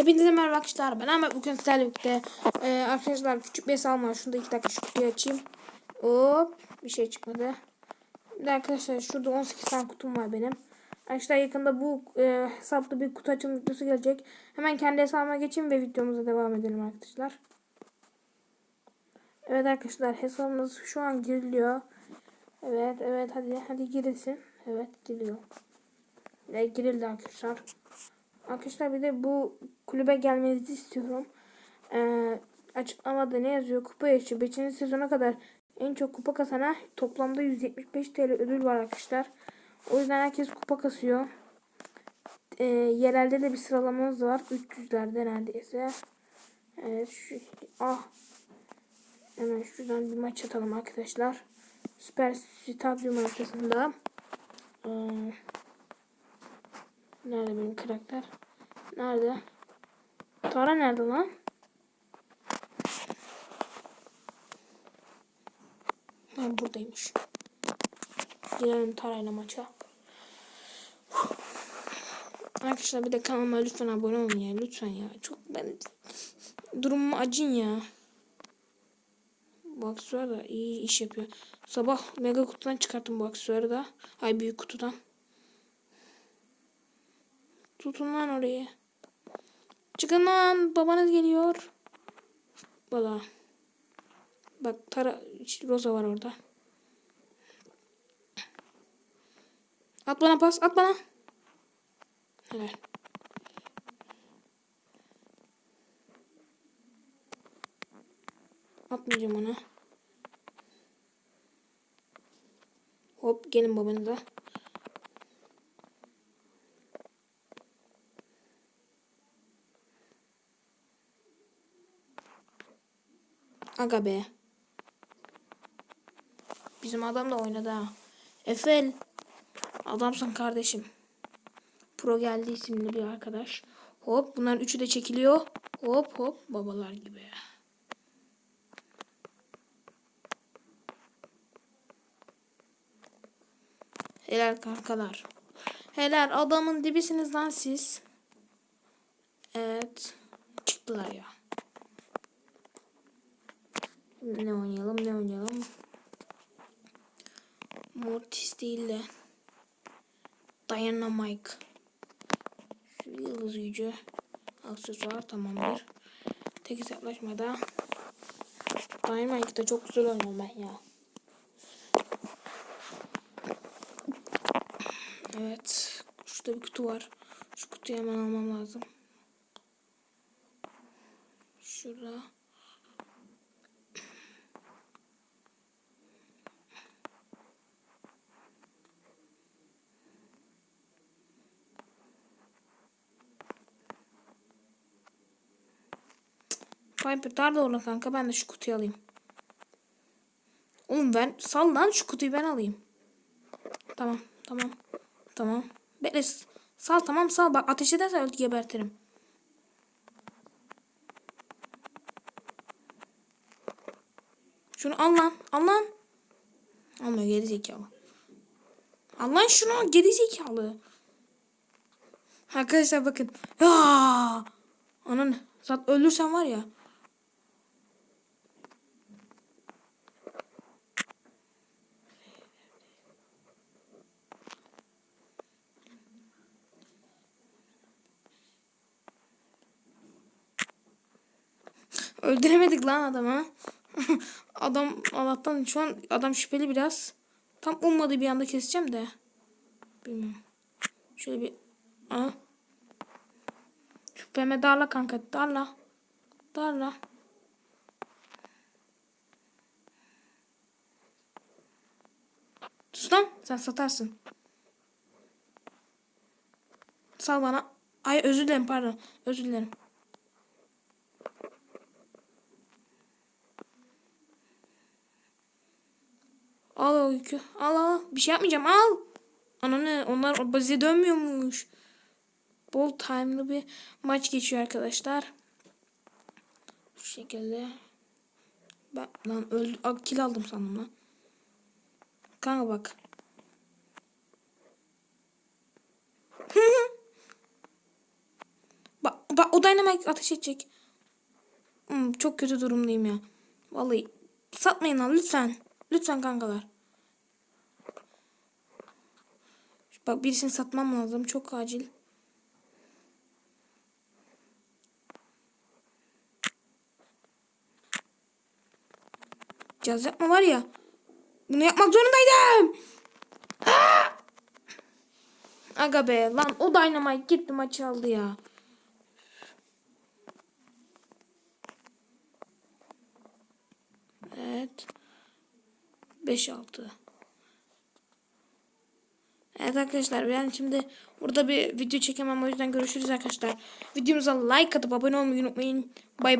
Hepinize merhaba arkadaşlar. Ben Ahmet bugün sizlerle birlikte e, arkadaşlar küçük bir hesabım var. Şurada iki dakika şu kutuyu açayım. Hop bir şey çıkmadı. De arkadaşlar şurada 18 tane kutum var benim. Arkadaşlar yakında bu e, hesapta bir kutu açılım videosu gelecek. Hemen kendi hesabıma geçeyim ve videomuza devam edelim arkadaşlar. Evet arkadaşlar hesabımız şu an giriliyor. Evet evet hadi hadi girilsin. Evet giriliyor. Ve girildi arkadaşlar. Arkadaşlar bir de bu kulübe gelmenizi istiyorum. Ee, açıklamada ne yazıyor? Kupa yarışı 5. sezona kadar en çok kupa kasana toplamda 175 TL ödül var arkadaşlar. O yüzden herkes kupa kasıyor. Ee, yerelde de bir sıralamamız var. 300'lerde neredeyse. Evet şu, ah. Hemen şuradan bir maç atalım arkadaşlar. Süper Stadyum haritasında. Ee, Nerede benim karakter? Nerede? Tara nerede lan? Ha buradaymış. Girelim Tara'yla maça. Arkadaşlar bir de kanalıma lütfen abone olun ya. Lütfen ya. Çok ben durumum acın ya. Bu aksesuar da iyi iş yapıyor. Sabah mega kutudan çıkarttım bu aksesuarı da. Ay büyük kutudan. Tutun lan orayı. Çıkın lan babanız geliyor. Valla. Bak Tara Rosa var orada. At bana pas at bana. Helal. Atmayacağım ona. Hop gelin babanıza. Aga be. Bizim adam da oynadı ha. Efel. Adamsın kardeşim. Pro geldi isimli bir arkadaş. Hop bunların üçü de çekiliyor. Hop hop babalar gibi. Helal kankalar. Helal adamın dibisiniz lan siz. Evet. Çıktılar ya. Ne oynayalım ne oynayalım. Mortis değil de. Dynamite. Şu yıldız gücü. Aksesuar tamamdır. Tek hesaplaşmada. Dynamite'da çok güzel oynuyorum ben ya. Evet. Şurada bir kutu var. Şu kutuyu hemen almam lazım. Şurada. Viper dar da ona kanka ben de şu kutuyu alayım. Oğlum ben sal şu kutuyu ben alayım. Tamam tamam tamam. Bekle sal tamam sal bak ateş ederse öldü gebertirim. Şunu al lan al lan. Almıyor geri zekalı. Al lan şunu geri zekalı. Arkadaşlar bakın. Ya! Anan Zat ölürsen var ya. Öldüremedik lan adamı. adam Allah'tan şu an adam şüpheli biraz. Tam ummadığı bir anda keseceğim de. Bilmiyorum. Şöyle bir... Aha. Şüpheme darla kanka. Darla. Darla. Sus lan. Sen satarsın. Sal bana. Ay özür dilerim pardon. Özür dilerim. Al o yükü. Al al. Bir şey yapmayacağım. Al. Ananı onlar bize dönmüyormuş. Bol time'lı bir maç geçiyor arkadaşlar. Bu şekilde. Ben lan öldü. Kill aldım sandım lan. Kanka bak. bak bak o Dynamite ateş edecek. Hmm, çok kötü durumdayım ya. Vallahi satmayın lan lütfen. Lütfen kankalar. Bak birisini satmam lazım. Çok acil. Caz yapma var ya. Bunu yapmak zorundaydım. Ah! Aga be lan o Dynamite gitti maçı aldı ya. Evet. 5-6. Evet arkadaşlar ben şimdi burada bir video çekemem o yüzden görüşürüz arkadaşlar. Videomuza like atıp abone olmayı unutmayın. Bay bay.